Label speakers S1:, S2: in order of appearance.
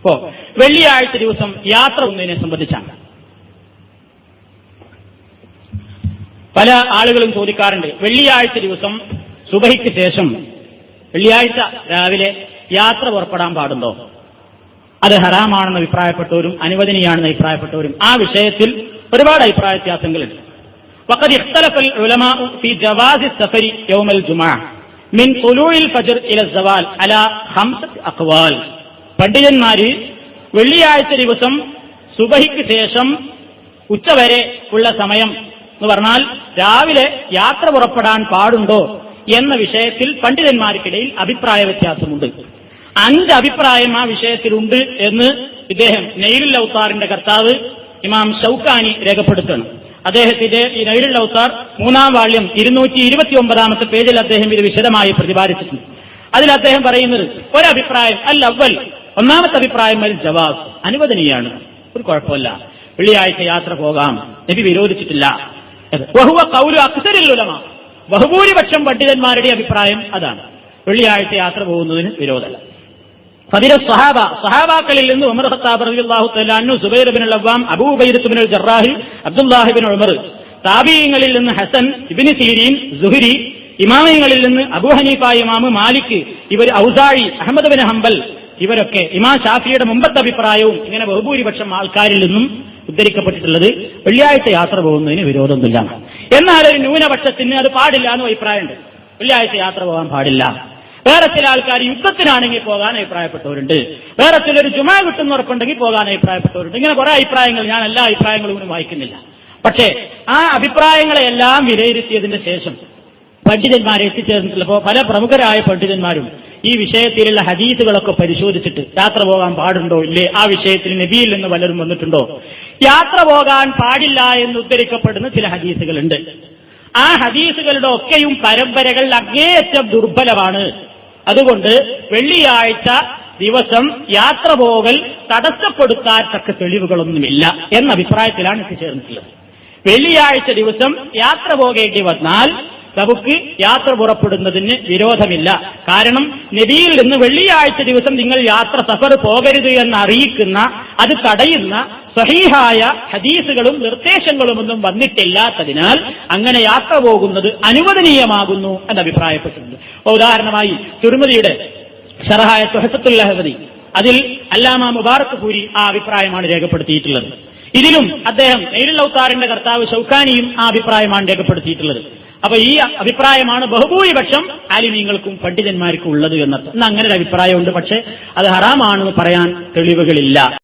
S1: ഇപ്പോ വെള്ളിയാഴ്ച ദിവസം യാത്ര ഒന്നതിനെ സംബന്ധിച്ചാണ് പല ആളുകളും ചോദിക്കാറുണ്ട് വെള്ളിയാഴ്ച ദിവസം സുബഹിക്ക് ശേഷം വെള്ളിയാഴ്ച രാവിലെ യാത്ര പുറപ്പെടാൻ പാടുണ്ടോ അത് ഹറാമാണെന്ന് അഭിപ്രായപ്പെട്ടവരും അനുവദനീയാണെന്ന് അഭിപ്രായപ്പെട്ടവരും ആ വിഷയത്തിൽ ഒരുപാട് അഭിപ്രായ വ്യത്യാസങ്ങളുണ്ട് وقد اختلف العلماء في جواز السفر يوم الجمعة من طلوع الفجر إلى الزوال على خمسة أقوال പണ്ഡിതന്മാര് വെള്ളിയാഴ്ച ദിവസം സുബഹിക്ക് ശേഷം ഉച്ചവരെ ഉള്ള സമയം എന്ന് പറഞ്ഞാൽ രാവിലെ യാത്ര പുറപ്പെടാൻ പാടുണ്ടോ എന്ന വിഷയത്തിൽ പണ്ഡിതന്മാർക്കിടയിൽ അഭിപ്രായ വ്യത്യാസമുണ്ട്. അഞ്ച് അഭിപ്രായം ആ വിഷയത്തിലുണ്ട് എന്ന് ഇദ്ദേഹം നെയ്ലുൽ ഔത്താറിന്റെ കർത്താവ് ഇമാം ഷൌക്കാനി രേഖപ്പെടുത്തണം. അദ്ദേഹത്തിന്റെ ഈ നൈലുൽ ഔത്താർ മൂന്നാം വാള്യം ഇരുന്നൂറ്റി ഇരുപത്തി ഒമ്പതാമത്തെ പേജിൽ അദ്ദേഹം ഇത് വിശദമായി പ്രതിപാദിച്ചിട്ടുണ്ട്. അതിൽ അദ്ദേഹം പറയുന്നത് ഒരഭിപ്രായം അല്ല അവൽ ഒന്നാമത്തെ അഭിപ്രായം അതിൽ ജവാസ് അനുവദനീയാണ്. ഒരു കുഴപ്പമില്ല. വെള്ളിയാഴ്ച യാത്ര പോകാം. നബി വിരോധിച്ചിട്ടില്ല. ബഹുവ കൗലു അക്സരിൽ ഉലമ. ബഹുഭൂരിപക്ഷം പണ്ഡിതന്മാരുടെ അഭിപ്രായം അതാണ്. വെള്ളിയാഴ്ച യാത്ര പോകുന്നതിന് വിരോധമല്ല. ഫതിര സഹാബ സഹാബാക്കളിൽ നിന്ന് ഉമർ ഹത്താബ് തആല അൻഹു Zubair bin al-Awwam Abu Ubaidah bin al-Jarrah Abdullahi Umar താബീയങ്ങളിൽ നിന്ന് ഹസൻ ഇബിന് സീരീൻ സുഹരി ഇമാമയങ്ങളിൽ നിന്ന് അബൂ ഹനീഫ ഇമാമ് മാലിക് ഇവർ ഔസാഴി അഹമ്മദ് ബിൻ ഹംബൽ ഇവരൊക്കെ ഇമാം ഷാഫിയുടെ മുമ്പത്തെ അഭിപ്രായവും ഇങ്ങനെ ബഹുഭൂരിപക്ഷം ആൾക്കാരിൽ നിന്നും ഉദ്ധരിക്കപ്പെട്ടിട്ടുള്ളത് വെള്ളിയാഴ്ച യാത്ര പോകുന്നതിന് വിരോധമൊന്നുമില്ല. എന്നാൽ ഒരു ന്യൂനപക്ഷത്തിന് അത് പാടില്ല എന്ന് അഭിപ്രായമുണ്ട്. വെള്ളിയാഴ്ച യാത്ര പോകാൻ പാടില്ല. വേറെ ചില ആൾക്കാർ യുദ്ധത്തിനാണെങ്കിൽ പോകാൻ അഭിപ്രായപ്പെട്ടവരുണ്ട്. വേറെ ചിലർ ജുമാ കിട്ടുന്ന ഉറപ്പുണ്ടെങ്കിൽ പോകാൻ അഭിപ്രായപ്പെട്ടവരുണ്ട്. ഇങ്ങനെ കുറെ അഭിപ്രായങ്ങൾ ഞാൻ എല്ലാ അഭിപ്രായങ്ങളും വായിക്കുന്നില്ല. പക്ഷേ ആ അഭിപ്രായങ്ങളെല്ലാം വിലയിരുത്തിയതിന്റെ ശേഷം പണ്ഡിതന്മാരെ എത്തിച്ചേർന്നിട്ടുള്ളപ്പോൾ പല പ്രമുഖരായ പണ്ഡിതന്മാരും ഈ വിഷയത്തിലുള്ള ഹദീസുകളൊക്കെ പരിശോധിച്ചിട്ട് യാത്ര പോകാൻ പാടുണ്ടോ ഇല്ലേ? ആ വിഷയത്തിൽ നബിയിൽ നിന്ന് പലരും വന്നിട്ടുണ്ടോ? യാത്ര പോകാൻ പാടില്ല എന്ന് ഉദ്ധരിക്കപ്പെടുന്ന ചില ഹദീസുകളുണ്ട്. ആ ഹദീസുകളുടെ ഒക്കെയും പരമ്പരകൾ അങ്ങേയറ്റം ദുർബലമാണ്. അതുകൊണ്ട് വെള്ളിയാഴ്ച ദിവസം യാത്ര പോകൽ തടസ്സപ്പെടുത്താൻ തക്ക തെളിവുകളൊന്നുമില്ല എന്ന അഭിപ്രായത്തിലാണ് എത്തിച്ചേർന്നിട്ടുള്ളത് വെള്ളിയാഴ്ച ദിവസം യാത്ര പോകേണ്ടി വന്നാൽ നമുക്ക് യാത്ര പുറപ്പെടുന്നതിന് വിരോധമില്ല. കാരണം നബിയിൽ നിന്ന് വെള്ളിയാഴ്ച ദിവസം നിങ്ങൾ യാത്ര സഫർ പോകരുത് എന്ന് അറിയിക്കുന്ന അത് തടയുന്ന സഹീഹായ ഹദീസുകളും നിർദ്ദേശങ്ങളും ഒന്നും വന്നിട്ടില്ലാത്തതിനാൽ അങ്ങനെ യാത്ര പോകുന്നത് അനുവദനീയമാകുന്നു എന്ന് അഭിപ്രായപ്പെട്ടിട്ടുണ്ട്. ഉദാഹരണമായി തിരുമതിയുടെ ഷറഹായ സുഹസത്തുല്ലഹദി അതിൽ അല്ലാമ മുബാറക് പൂരി ആ അഭിപ്രായമാണ് രേഖപ്പെടുത്തിയിട്ടുള്ളത്. ഇതിലും അദ്ദേഹം നെയ്ലുള്ളൗത്താറിന്റെ കർത്താവ് ഷൌഖാനിയും ആ അഭിപ്രായമാണ് രേഖപ്പെടുത്തിയിട്ടുള്ളത്. അപ്പൊ ഈ അഭിപ്രായമാണ് ബഹുഭൂരിപക്ഷം ആലിമീങ്ങൾക്കും പണ്ഡിതന്മാർക്കും ഉള്ളത് എന്നർത്ഥം. അങ്ങനെ ഒരു അഭിപ്രായമുണ്ട് പക്ഷെ അത് ഹറാമാണെന്ന് പറയാൻ തെളിവുകളില്ല.